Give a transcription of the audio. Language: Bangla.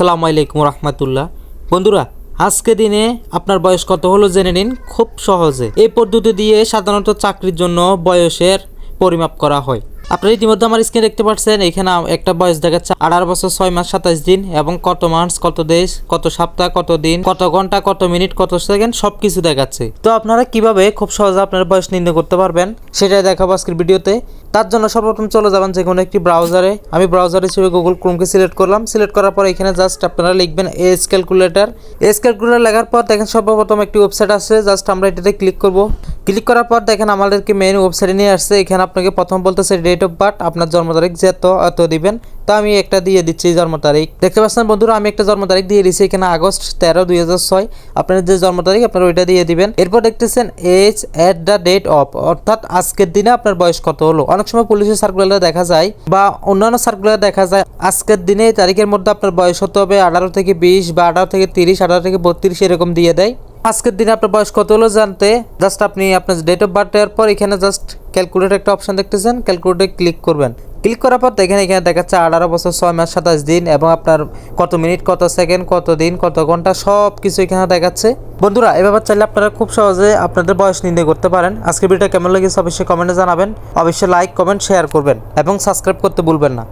আসসালামু আলাইকুম রহমতুল্লাহ। বন্ধুরা, আজকে দিনে আপনার বয়স কত হলো জেনে নিন খুব সহজে। এই পদ্ধতি দিয়ে সাধারণত চাকরির জন্য বয়সের পরিমাপ করা হয়। আপনারা ইতিমধ্যে আমার স্ক্রিনে দেখতে পাচ্ছেন, এখানে একটা বয়স দেখাচ্ছে আঠারো বছর, ছয় মাস, সাতাশ দিন এবং কত মাস কত দেশ কত সপ্তাহ, কত দিন, কত ঘণ্টা, কত মিনিট কত সেকেন্ড সব কিছু দেখাচ্ছে। তো আপনারা কীভাবে খুব সহজে আপনার বয়স নির্ণয় করতে পারবেন, সেটাই দেখাবো আজকের ভিডিওতে। তার জন্য সর্বপ্রথম চলে যাবেন যে কোনো একটি ব্রাউজারে আমি ব্রাউজার হিসেবে গুগল ক্রোমকে সিলেক্ট করলাম। সিলেক্ট করার পর এখানে জাস্ট আপনারা লিখবেন এস ক্যালকুলেটর এস ক্যালকুলেটর লেখার পর দেখেন সর্বপ্রথম একটি ওয়েবসাইট আছে। জাস্ট আমরা এটাতে ক্লিক করব। ক্লিক করার পর দেখেন আমাদেরকে মেন ওয়েবসাইটে নিয়ে আসছে। এখানে আপনাকে প্রথম বলতেছে ডেট অফ বার্থ আপনার জন্ম তারিখ যে এত এত দিবেন। তো আমি একটা দিয়ে দিচ্ছি জন্ম তারিখ। দেখতে পাচ্ছেন বন্ধুরা, আমি একটা জন্ম তারিখ দিয়ে দিচ্ছি এখানে আগস্ট তেরো দুই হাজার ছয়। আপনার যে জন্ম তারিখ, আপনার ওইটা দিয়ে দিবেন। এরপর দেখতেছেন as at the date of অর্থাৎ আজকের দিনে আপনার বয়স কত হলো। অনেক সময় পুলিশের সার্কুলারে দেখা যায় বা অন্যান্য সার্কুলারে দেখা যায়, আজকের দিনে তারিখের মধ্যে আপনার বয়স হতে হবে আঠারো থেকে বিশ বা আঠারো থেকে তিরিশ, আঠারো থেকে বত্রিশ, এরকম দিয়ে দেয়। আজকের দিনে আপনার বয়স কত হলো জানতে জাস্ট আপনি আপনার ডেট অফ বার্থ দেওয়ার পর এখানে জাস্ট ক্যালকুলেট একটা অপশন দেখতেছেন ক্যালকুলেটে ক্লিক করবেন। ক্লিক করার পর দেখেন এখানে দেখাচ্ছে আঠারো বছর, ছয় মাস, সাতাশ দিন এবং আপনার কত মিনিট কত সেকেন্ড কত দিন, কত ঘণ্টা সব কিছু এখানে দেখাচ্ছে। বন্ধুরা এভাবে চাইলে আপনারা খুব সহজে আপনাদের বয়স নির্ণয় করতে পারেন। আজকের ভিডিওটা কেমন লেগেছে অবশ্যই কমেন্টে জানাবেন। অবশ্যই লাইক কমেন্ট শেয়ার করবেন এবং সাবস্ক্রাইব করতে ভুলবেন না।